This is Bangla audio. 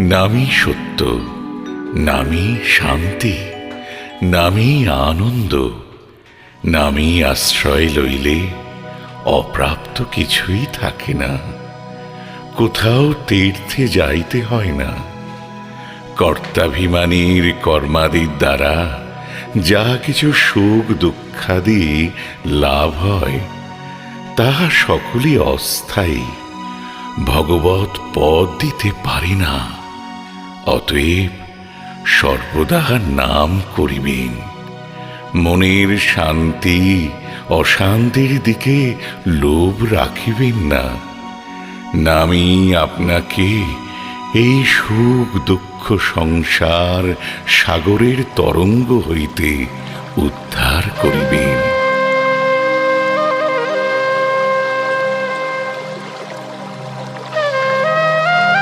নামই সত্য, নামই শান্তি, নামই আনন্দ, নামই আশ্রয় লইলে অপ্রাপ্ত কিছুই থাকে না। কোথাও তীর্থে যাইতে হয় না। কর্তাভিমানীর কর্মাদির দ্বারা যা কিছু সুখ দুঃখাদি লাভ হয় তাহা সকলই অস্থায়ী। ভগবত পদ দিতে পারি না। অতএব সর্বদা নাম করিবেন। মনের শান্তি অশান্তির দিকে লোভ রাখিবেন না। নামই আপনাকে এই সুখ দুঃখ সংসার সাগরের তরঙ্গ হইতে উদ্ধার করিবেন।